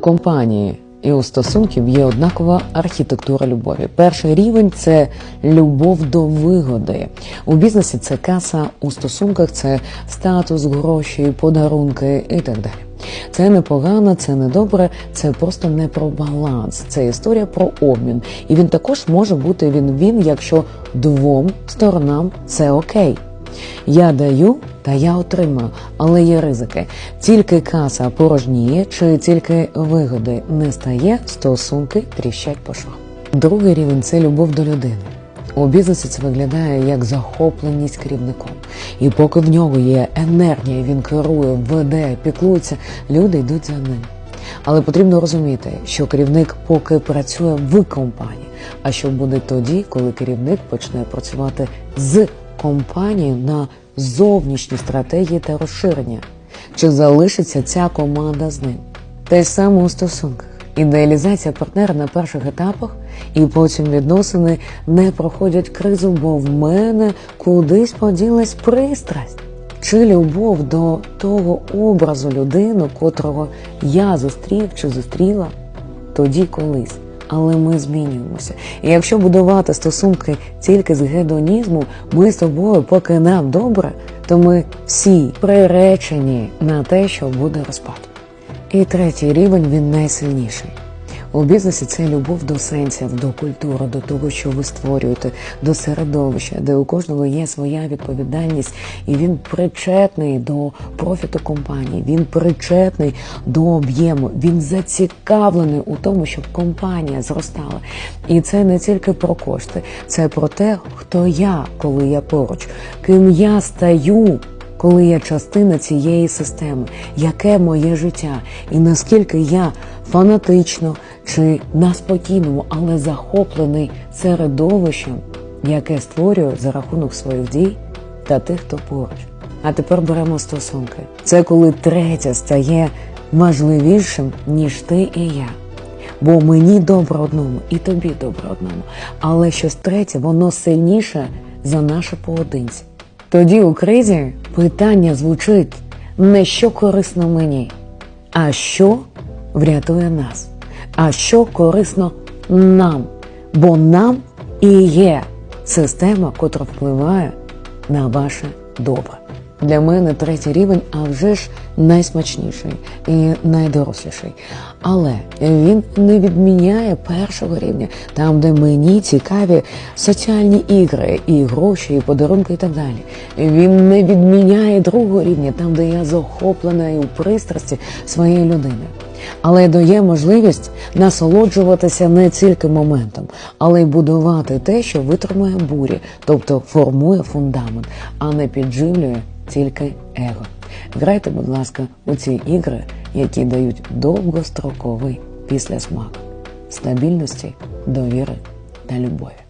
компанії і у стосунків є однакова архітектура любові. Перший рівень це любов до вигоди. У бізнесі це каса, у стосунках це статус, гроші, подарунки і так далі. Це не погано, це не добре, це просто не про баланс. Це історія про обмін. І він також може бути він він, якщо двом сторонам це окей. Я даю та я отримаю, але є ризики. Тільки каса порожніє, чи тільки вигоди не стає, стосунки тріщать по швам. Другий рівень це любов до людини. У бізнесі це виглядає як захопленість керівником. І поки в нього є енергія, він керує, веде, піклується, люди йдуть за ним. Але потрібно розуміти, що керівник поки працює в компанії, а що буде тоді, коли керівник почне працювати з компанією на зовнішні стратегії та розширення. Чи залишиться ця команда з ним? Те саме у стосунках. Ідеалізація партнера на перших етапах, і потім відносини не проходять кризу, бо в мене кудись поділась пристрасть. Чи любов до того образу людини, котрого я зустрів чи зустріла тоді колись. Але ми змінюємося. І якщо будувати стосунки тільки з гедонізму, ми з тобою, поки нам добре, то ми всі приречені на те, що буде розпад. І третій рівень він найсильніший. У бізнесі це любов до сенсів, до культури, до того, що ви створюєте, до середовища, де у кожного є своя відповідальність, і він причетний до профіту компанії, він причетний до об'єму, він зацікавлений у тому, щоб компанія зростала. І це не тільки про кошти, це про те, хто я, коли я поруч, ким я стаю коли я частина цієї системи, яке моє життя, і наскільки я фанатично чи на спокійному, але захоплений середовищем, яке створюю за рахунок своїх дій та тих, хто поруч. А тепер беремо стосунки. Це коли третє стає важливішим, ніж ти і я. Бо мені добре одному, і тобі добре одному. Але щось третє, воно сильніше за наше поодинці. Тоді у кризі питання звучить не що корисно мені, а що врятує нас, а що корисно нам. Бо нам і є система, котра впливає на ваше добре. Для мене третій рівень, а вже ж найсмачніший і найдоросліший. Але він не відміняє першого рівня, там, де мені цікаві соціальні ігри, і гроші, і подарунки, і так далі. Він не відміняє другого рівня, там, де я захоплена і у пристрасті своєї людини. Але дає можливість насолоджуватися не тільки моментом, але й будувати те, що витримує бурі, тобто формує фундамент, а не підживлює тільки его. Грайте, будь ласка, у ці ігри, які дають довгостроковий післясмак стабільності, довіри та любові.